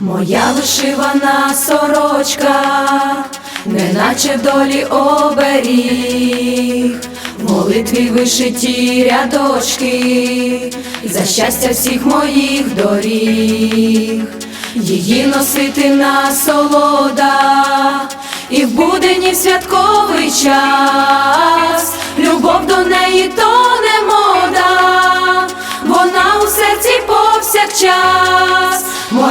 Моя вишивана сорочка, неначе долі оберіг, молитві вишиті рядочки, за щастя всіх моїх доріг, її носити насолода, і в будені в святковий час, любов до неї то не мода, вона у серці повсякчас,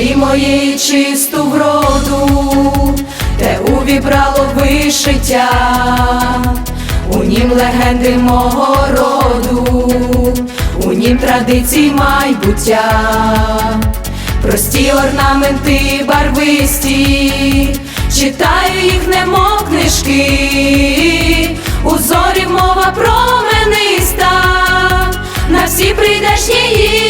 Землі моєї чисту вроду, те увібрало вишиття, у нім легенди мого роду, у нім традицій майбуття, прості орнаменти барвисті, читаю їх, немов книжки, у зорі мова промениста, на всі прийдешні її